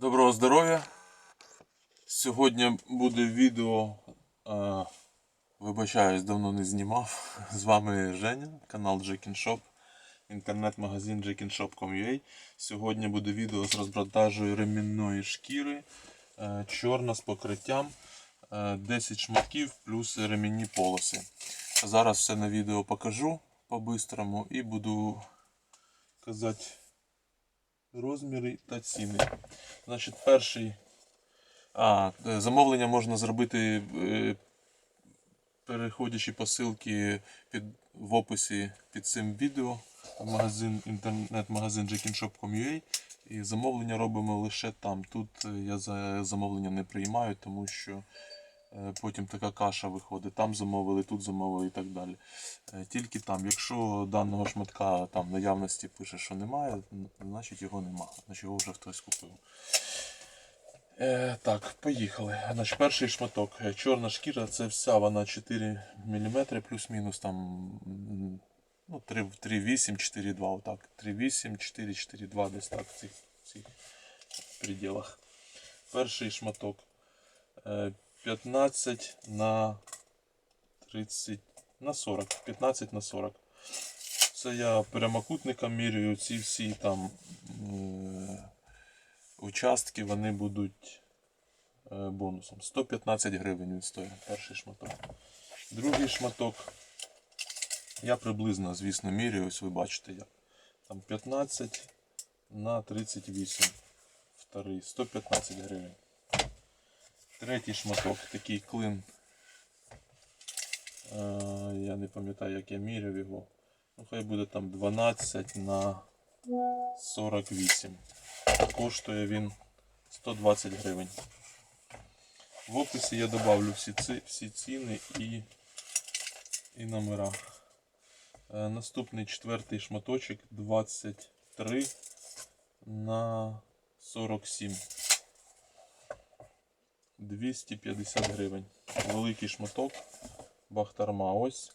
Доброго здоров'я! Сьогодні буде відео. е, Вибачаюсь, давно не знімав. З вами Женя, канал Jekin Shop, інтернет-магазин jekinshop.com.ua. Сьогодні буде відео з розпродажею ремінної шкіри. е, Чорна з покриттям. е, 10 шматків плюс ремінні полоси. Зараз все на відео покажу по-бистрому і буду казати розміри та ціни. Значить, перший. А, е, замовлення можна зробити, е, переходячи по ссылці під, в описі під цим відео. Магазин, інтернет-магазин jekinshop.com.ua і замовлення робимо лише там. Тут е, я за замовлення не приймаю, тому що потім така каша виходить. Там замовили, тут замовили і так далі. Е, Тільки там. Якщо даного шматка там наявності пише, що немає, значить його нема. Значить його вже хтось купив. Е, так, поїхали. Значить, перший шматок. Е, Чорна шкіра це вся вона 4 мм плюс-мінус там ну, 3,8, 4,2 отак. 3,8, 4, 4,2 десь так в цих, в цих пределах. Перший шматок. Е, 15 на 30 на 40. 15 на 40. Це я прямокутником міряю ці всі там е, участки, вони будуть е, бонусом. 115 гривень він стоїть. Перший шматок. Другий шматок. Я приблизно, звісно, міряю, ось ви бачите як. Там 15 на 38. Вторий. 115 гривень. Третій шматок, такий клин. Е, я не пам'ятаю, як я міряв його. Ну, хай буде там 12 на 48. Коштує він 120 гривень. В описі я добавлю всі, ці, всі ціни і, і номера. Е, наступний четвертий шматочок 23 на 47. 250 гривень. Великий шматок. Бахтарма ось.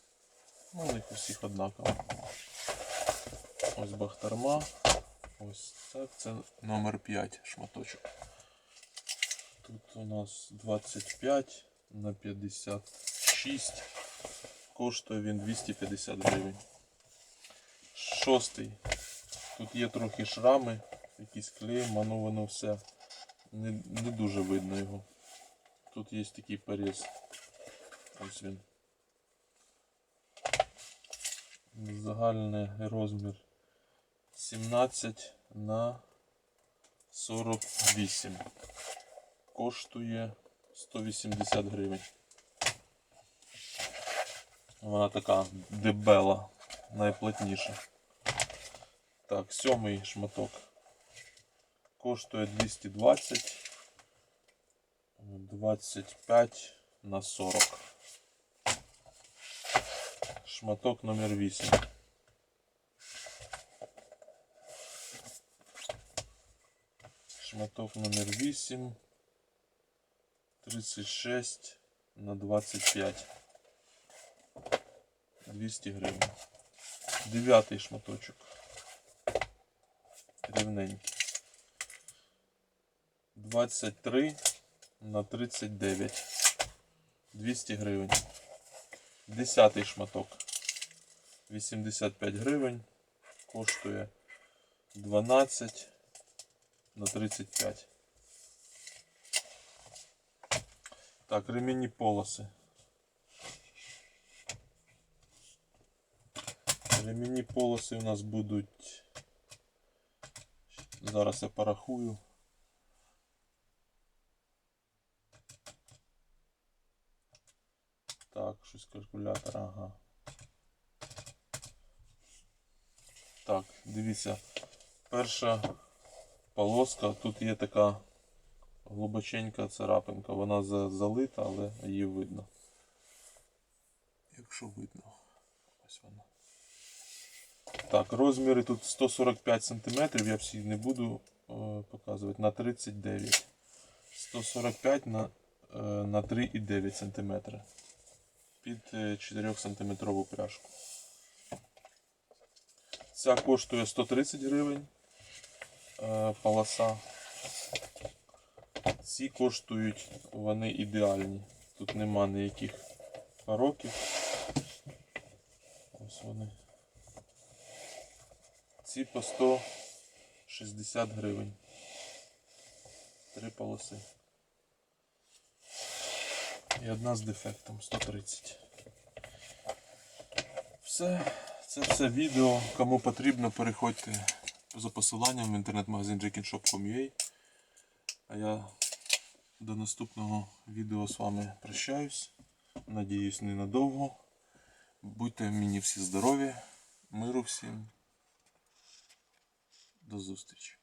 Ну, у них у всіх однаково. Ось бахтарма. Ось так. Це номер 5 шматочок. Тут у нас 25 на 56. Коштує він 250 гривень. Шостий. Тут є трохи шрами, якісь ну воно все. Не, не дуже видно його. Тут є такий поріз. Ось він. Загальний розмір 17 на 48. Коштує 180 гривень. Вона така дебела, найплотніша. Так, сьомий шматок. Коштує 220. 25 на 40. Шматок номер 8. Шматок номер 8. 36 на 25. 200 гривень. Дев'ятий шматочок. Рівненький. 23 на 39. 200 гривень. Десятий шматок. 85 гривень. Коштує 12 на 35. Так, ремінні полоси. Ремінні полоси у нас будуть. Зараз я порахую. Так, щось калькулятор, ага. Так, дивіться. Перша полоска, тут є така глибоченька царапинка. Вона залита, але її видно. Якщо видно. Ось вона. Так, розміри тут 145 см, я всі не буду е, показувати, на 39. 145 на, е, на 3,9 см. Під 4 сантиметрову пряжку. Ця коштує 130 гривень. Е, полоса. Ці коштують, вони ідеальні. Тут нема ніяких років. Ось вони. Ці по 160 гривень. Три полоси. І одна з дефектом 130. Все, це все відео. Кому потрібно, переходьте за посиланням в інтернет-магазин jackinshop.com.ua. А я до наступного відео з вами прощаюсь. Надіюсь, ненадовго. Будьте мені всі здорові, миру всім. До зустрічі.